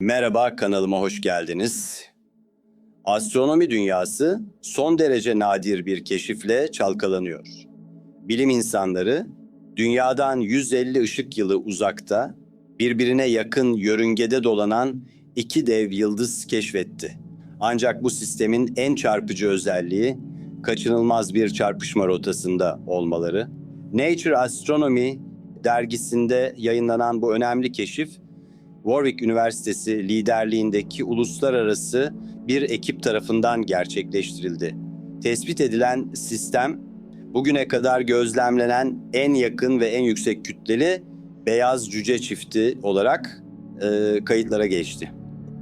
Merhaba kanalıma hoş geldiniz. Astronomi dünyası son derece nadir bir keşifle çalkalanıyor. Bilim insanları dünyadan 150 ışık yılı uzakta birbirine yakın yörüngede dolanan iki dev yıldız keşfetti. Ancak bu sistemin en çarpıcı özelliği kaçınılmaz bir çarpışma rotasında olmaları. Nature Astronomy dergisinde yayınlanan bu önemli keşif Warwick Üniversitesi liderliğindeki uluslararası bir ekip tarafından gerçekleştirildi. Tespit edilen sistem bugüne kadar gözlemlenen en yakın ve en yüksek kütleli beyaz cüce çifti olarak e, kayıtlara geçti.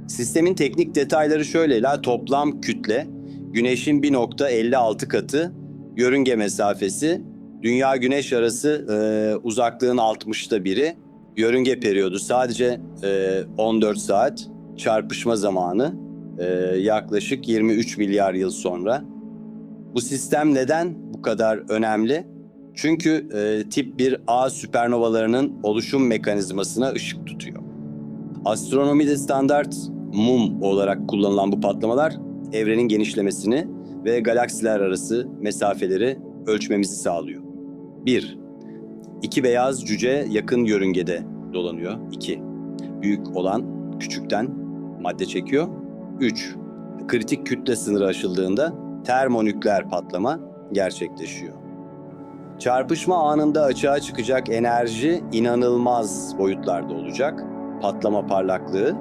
Sistemin teknik detayları şöyle la toplam kütle Güneş'in 1.56 katı yörünge mesafesi Dünya Güneş arası e, uzaklığın 60'ta biri yörünge periyodu sadece e, 14 saat çarpışma zamanı e, yaklaşık 23 milyar yıl sonra. Bu sistem neden bu kadar önemli? Çünkü e, tip 1 A süpernovalarının oluşum mekanizmasına ışık tutuyor. Astronomide standart mum olarak kullanılan bu patlamalar evrenin genişlemesini ve galaksiler arası mesafeleri ölçmemizi sağlıyor. 1. İki beyaz cüce yakın yörüngede dolanıyor. 2. Büyük olan küçükten madde çekiyor. 3. Kritik kütle sınırı aşıldığında termonükleer patlama gerçekleşiyor. Çarpışma anında açığa çıkacak enerji inanılmaz boyutlarda olacak. Patlama parlaklığı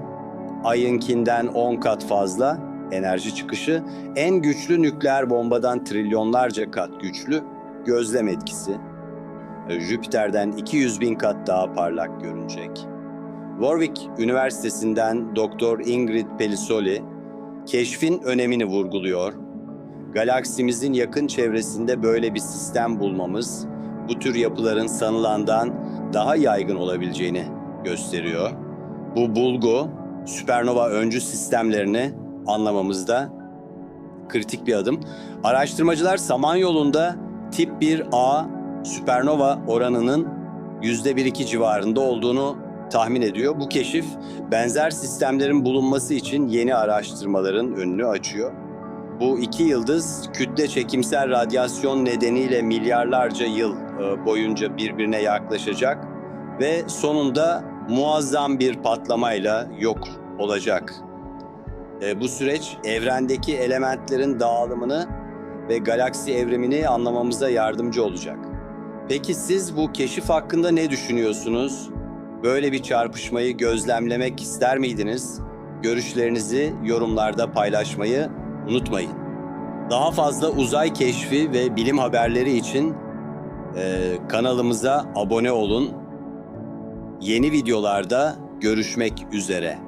ayınkinden 10 kat fazla enerji çıkışı en güçlü nükleer bombadan trilyonlarca kat güçlü gözlem etkisi Jüpiter'den 200 bin kat daha parlak görünecek. Warwick Üniversitesi'nden Dr. Ingrid Pellisoli, keşfin önemini vurguluyor. Galaksimizin yakın çevresinde böyle bir sistem bulmamız, bu tür yapıların sanılandan daha yaygın olabileceğini gösteriyor. Bu bulgu, süpernova öncü sistemlerini anlamamızda kritik bir adım. Araştırmacılar Samanyolu'nda tip 1A süpernova oranının %1-2 civarında olduğunu tahmin ediyor. Bu keşif benzer sistemlerin bulunması için yeni araştırmaların önünü açıyor. Bu iki yıldız kütle çekimsel radyasyon nedeniyle milyarlarca yıl e, boyunca birbirine yaklaşacak ve sonunda muazzam bir patlamayla yok olacak. E, Bu süreç evrendeki elementlerin dağılımını ve galaksi evrimini anlamamıza yardımcı olacak. Peki siz bu keşif hakkında ne düşünüyorsunuz? Böyle bir çarpışmayı gözlemlemek ister miydiniz? Görüşlerinizi yorumlarda paylaşmayı unutmayın. Daha fazla uzay keşfi ve bilim haberleri için e, kanalımıza abone olun. Yeni videolarda görüşmek üzere.